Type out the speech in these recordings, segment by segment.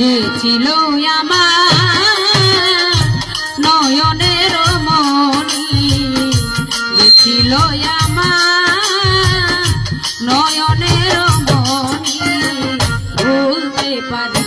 যে ছিল আমার নয়নের মনি যে ছিল আমার পারে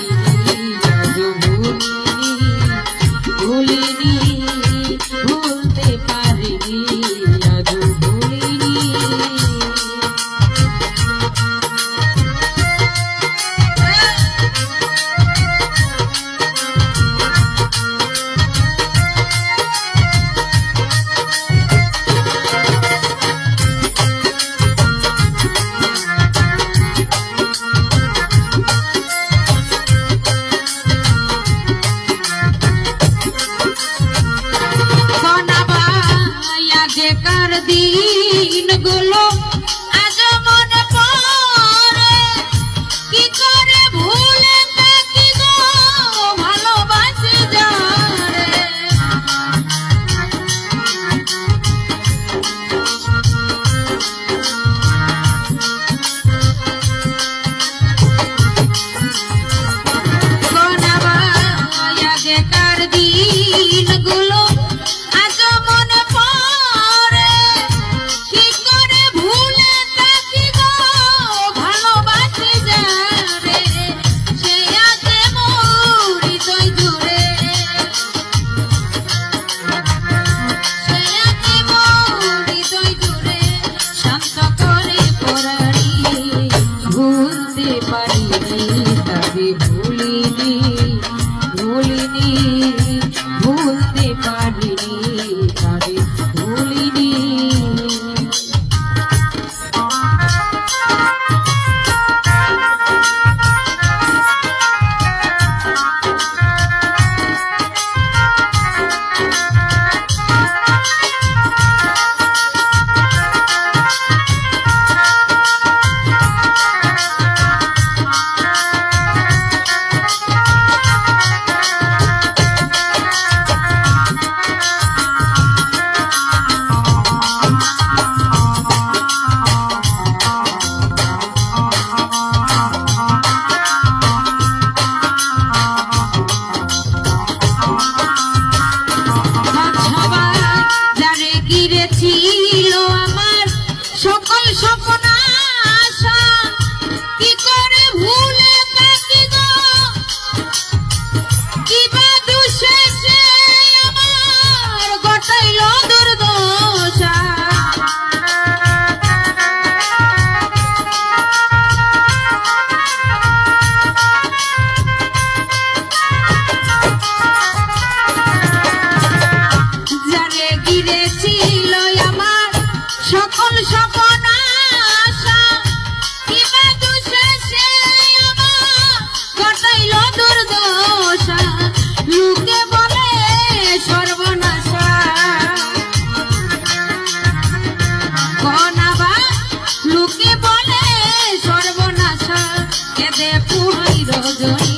don't do it.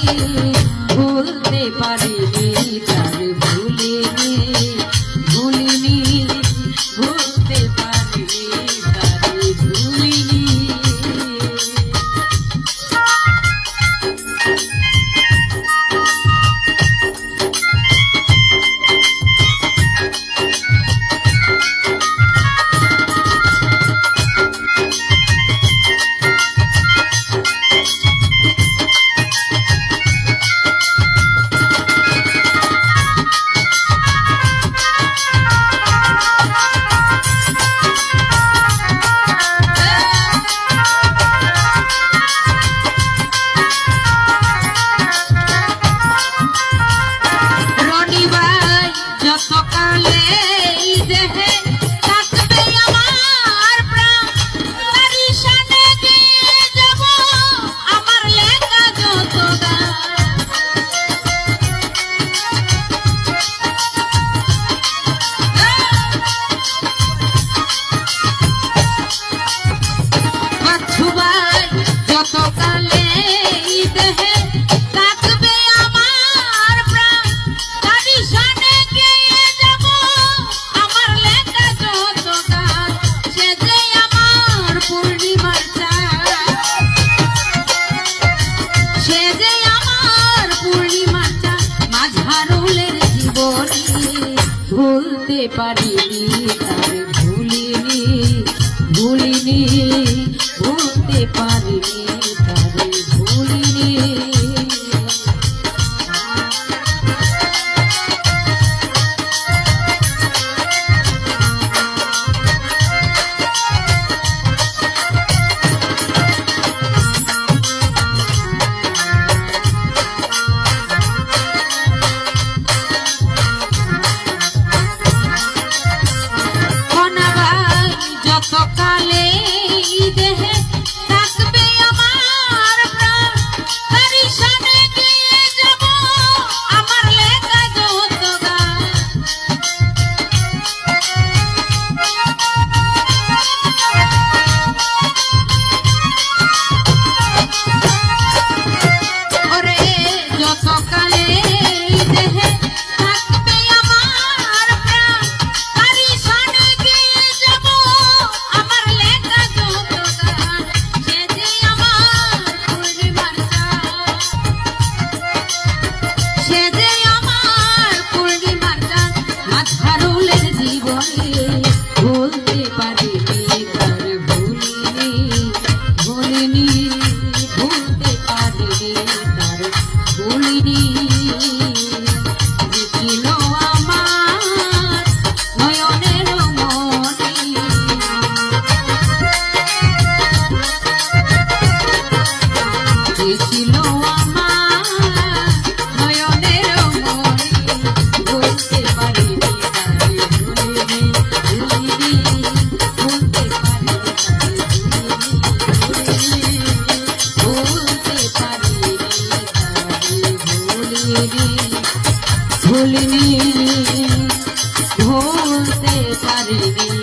কারুলের জীবনী। ভুলতে পারিনি তারে ভুলিনি ভুলিনি ভুলতে পারিনি। সকালে ভুলিনি ভুলতে পারিনি।